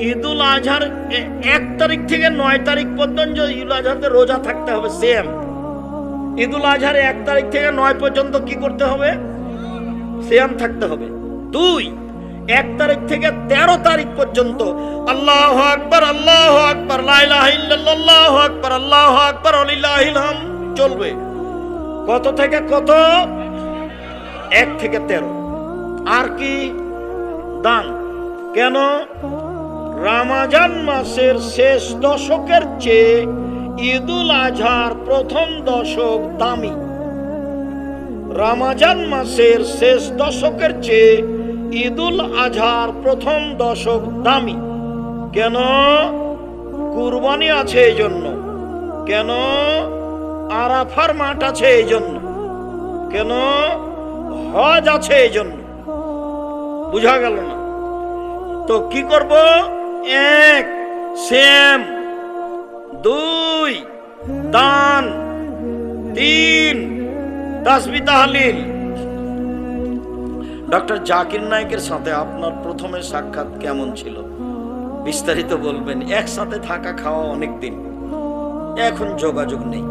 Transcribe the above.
ঈদুল আজহার এক তারিখ থেকে নয় তারিখ পর্যন্ত ঈদুল আজহাতে রোজা থাকতে হবে সেম ঈদুল আজহার এক তারিখ থেকে নয় পর্যন্ত কি করতে হবে? সিয়াম থাকতে হবে। দুই, এক তারিখ থেকে তেরো তারিখ পর্যন্ত আল্লাহ আকবর আল্লাহ আকবর আল্লাহ আকবর আল্লাহ আকবর আলিল্লাহিলহাম চলবে। কত থেকে কত? এক থেকে তেরো। আর কি? দান। কেন? রামাজান মাসের শেষ দশকের চেয়ে ঈদুল আজহার প্রথম দশক দামি। রামাজান মাসের শেষ দশকের চেয়ে ঈদুল আজহার প্রথম দশক দামি। কেন? কুরবানি আছে এই জন্য কেন? আরাফার মাঠ আছে এই জন্য কেন? হজ আছে এই জন্য বুঝা গেল না। তো কি করব? এক, শ্যাম, দুই, দান, তিন তাসবি তাহলিল ডক্টর জাকির নায়কের সাথে আপনার প্রথমে সাক্ষাৎ কেমন ছিল? বিস্তারিত বলবেন, একসাথে থাকা খাওয়া অনেক দিন এখন যোগাযোগ নেই।